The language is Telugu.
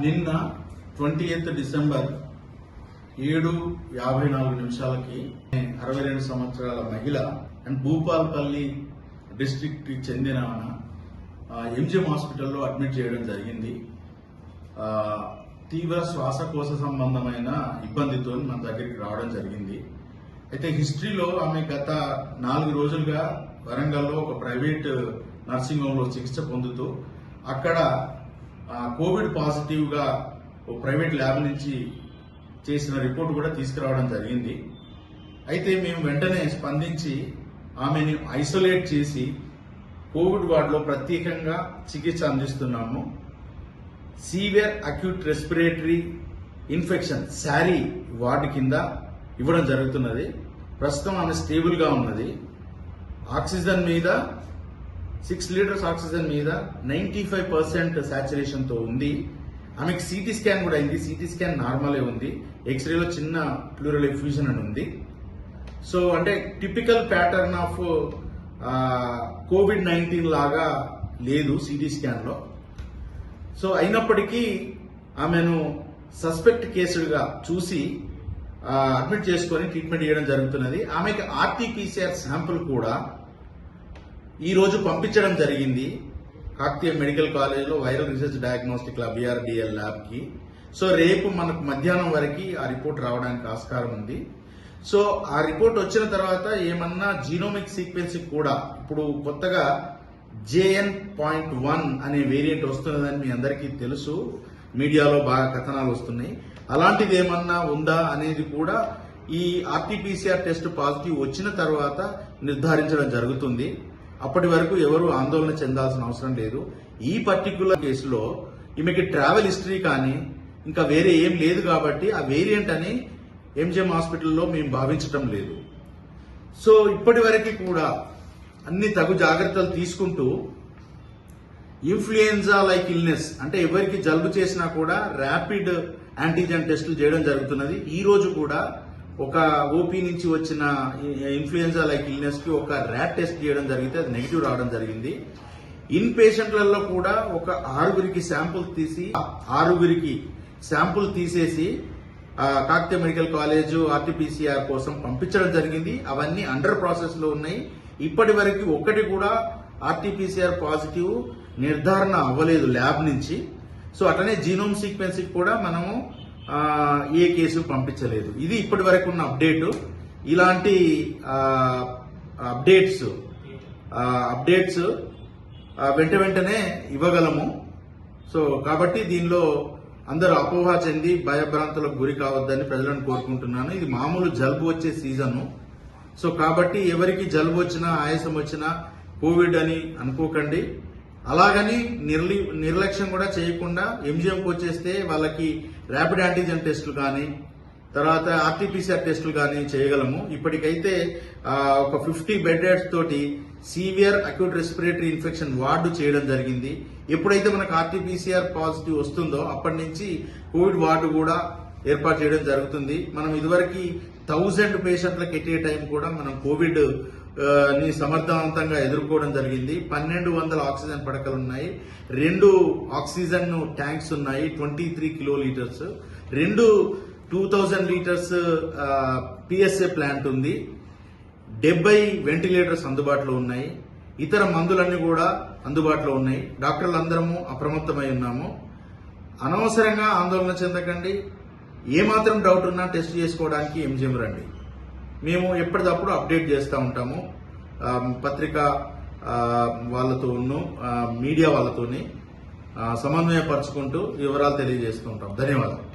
నిన్న ట్వంటీ ఎయిత్ డిసెంబర్ ఏడు యాభై నాలుగు నిమిషాలకి అరవై రెండు సంవత్సరాల మహిళ అండ్ భూపాల్పల్లి డిస్ట్రిక్ట్ చెందిన ఎంజిఎం హాస్పిటల్లో అడ్మిట్ చేయడం జరిగింది. తీవ్ర శ్వాసకోశ సంబంధమైన ఇబ్బందితో మన దగ్గరికి రావడం జరిగింది. అయితే హిస్టరీలో ఆమె గత నాలుగు రోజులుగా వరంగల్లో ఒక ప్రైవేట్ నర్సింగ్ హోమ్లో చికిత్స పొందుతూ అక్కడ కోవిడ్ పాజిటివ్గా ఓ ప్రైవేట్ ల్యాబ్ నుంచి చేసిన రిపోర్ట్ కూడా తీసుకురావడం జరిగింది. అయితే మేము వెంటనే స్పందించి ఆమెని ఐసోలేట్ చేసి కోవిడ్ వార్డులో ప్రత్యేకంగా చికిత్స అందిస్తున్నాము. Severe acute respiratory infection SARI ward కింద ఇవ్వడం జరుగుతున్నది. ప్రస్తుతం ఆమె స్టేబుల్గా ఉన్నది. ఆక్సిజన్ మీద సిక్స్ లీటర్స్ ఆక్సిజన్ మీద నైన్టీ ఫైవ్ పర్సెంట్ సాచురేషన్తో ఉంది. ఆమెకి సిటీ స్కాన్ కూడా అయింది. సిటీ స్కాన్ నార్మలే ఉంది. ఎక్స్రేలో చిన్న ప్లూరల్ ఎఫ్యూజన్ అని ఉంది. సో అంటే typical pattern of COVID nineteen లాగా లేదు సిటీ స్కాన్లో. సో అయినప్పటికీ ఆమెను సస్పెక్ట్ కేసుడుగా చూసి అడ్మిట్ చేసుకొని ట్రీట్మెంట్ చేయడం జరుగుతున్నది. ఆమెకి ఆర్టీపీసీఆర్ శాంపుల్ కూడా ఈ రోజు పంపించడం జరిగింది. కాకతీయ మెడికల్ కాలేజ్లో viral research diagnostic lab ERDL ల్యాబ్కి సో రేపు మనకు మధ్యాహ్నం వరకు ఆ రిపోర్ట్ రావడానికి ఆస్కారం ఉంది. సో ఆ రిపోర్ట్ వచ్చిన తర్వాత ఏమన్నా జీనోమిక్ సీక్వెన్స్ కూడా ఇప్పుడు కొత్తగా జేఎన్ పాయింట్ వన్ అనే వేరియంట్ వస్తున్నదని మీ అందరికీ తెలుసు. మీడియాలో బాగా కథనాలు వస్తున్నాయి. అలాంటిది ఏమన్నా ఉందా అనేది కూడా ఈ ఆర్టీపీసీఆర్ టెస్ట్ పాజిటివ్ వచ్చిన తర్వాత నిర్ధారించడం జరుగుతుంది. అప్పటి వరకు ఎవరు ఆందోళన చెందాల్సిన అవసరం లేదు. ఈ పర్టికులర్ కేసులో ఈమెకి ట్రావెల్ హిస్టరీ కానీ ఇంకా వేరే ఏం లేదు కాబట్టి ఆ వేరియంట్ అని ఎంజిఎం హాస్పిటల్లో మేము భావించటం లేదు. సో ఇప్పటి వరకు కూడా అన్ని తగు జాగ్రత్తలు తీసుకుంటూ ఇన్ఫ్లుయెన్జా లైక్ ఇల్నెస్ అంటే ఎవరికి జలుబు చేసినా కూడా ర్యాపిడ్ యాంటీజెన్ టెస్టులు చేయడం జరుగుతున్నది. ఈ రోజు కూడా ఒక ఓపీ నుంచి వచ్చిన ఇన్ఫ్లుయెన్జా లైక్ ఇల్నెస్కి ఒక ర్యాట్ టెస్ట్ చేయడం జరిగితే అది నెగిటివ్ రావడం జరిగింది. ఇన్ పేషెంట్లలో కూడా ఒక ఆరుగురికి శాంపుల్ తీసి ఆరుగురికి శాంపుల్ తీసేసి కాకతీయ మెడికల్ కాలేజ్ ఆర్టీపీసీఆర్ కోసం పంపించడం జరిగింది. అవన్నీ అండర్ ప్రాసెస్లో ఉన్నాయి. ఇప్పటి వరకు ఒకటి కూడా ఆర్టీపీసీఆర్ పాజిటివ్ నిర్ధారణ అవ్వలేదు ల్యాబ్ నుంచి. సో అట్లనే జీనోమ్ సీక్వెన్సింగ్ కూడా మనము ఏ కేసు పంపించలేదు. ఇది ఇప్పటి వరకు ఉన్న అప్డేటు. ఇలాంటి అప్డేట్స్ అప్డేట్స్ వెంట వెంటనే ఇవ్వగలము. సో కాబట్టి దీనిలో అందరూ అపోహ చెంది భయభ్రాంతులకు గురి కావద్దని ప్రజలను కోరుకుంటున్నాను. ఇది మామూలు జలుబు వచ్చే సీజను. సో కాబట్టి ఎవరికి జలుబు వచ్చినా ఆయాసం వచ్చినా కోవిడ్ అని అనుకోకండి. అలాగని నిర్లి నిర్లక్ష్యం కూడా చేయకుండా ఎంజిఎంకి వచ్చేస్తే వాళ్ళకి ర్యాపిడ్ యాంటీజెన్ టెస్టులు కానీ తర్వాత ఆర్టీపీసీఆర్ టెస్టులు కానీ చేయగలము. ఇప్పటికైతే ఒక ఫిఫ్టీ బెడ్స్ తోటి severe acute respiratory infection ward చేయడం జరిగింది. ఎప్పుడైతే మనకు ఆర్టీపీసీఆర్ పాజిటివ్ వస్తుందో అప్పటి నుంచి కోవిడ్ వార్డు కూడా ఏర్పాటు చేయడం జరుగుతుంది. మనం ఇదివరకు థౌజండ్ పేషెంట్లకు ఎట్టే టైం కూడా మనం కోవిడ్ని సమర్థవంతంగా ఎదుర్కోవడం జరిగింది. పన్నెండు వందల ఆక్సిజన్ పడకలు ఉన్నాయి. రెండు ఆక్సిజన్ ట్యాంక్స్ ఉన్నాయి ట్వంటీ త్రీ కిలో లీటర్స్. రెండు two thousand litres PSA plant ఉంది. డెబ్బై వెంటిలేటర్స్ అందుబాటులో ఉన్నాయి. ఇతర మందులన్నీ కూడా అందుబాటులో ఉన్నాయి. డాక్టర్లు అందరము అప్రమత్తమై ఉన్నాము. అనవసరంగా ఆందోళన చెందకండి. ఏమాత్రం డౌట్ ఉన్నా టెస్ట్ చేసుకోవడానికి ఎంజిఎం రండి మేము ఎప్పటికప్పుడు అప్డేట్ చేస్తూ ఉంటాము. పత్రిక పత్రికా వాళ్ళతోనూ మీడియా వాళ్ళతోని సమన్వయపరుచుకుంటూ వివరాలు తెలియజేస్తూ ఉంటాం. ధన్యవాదాలు.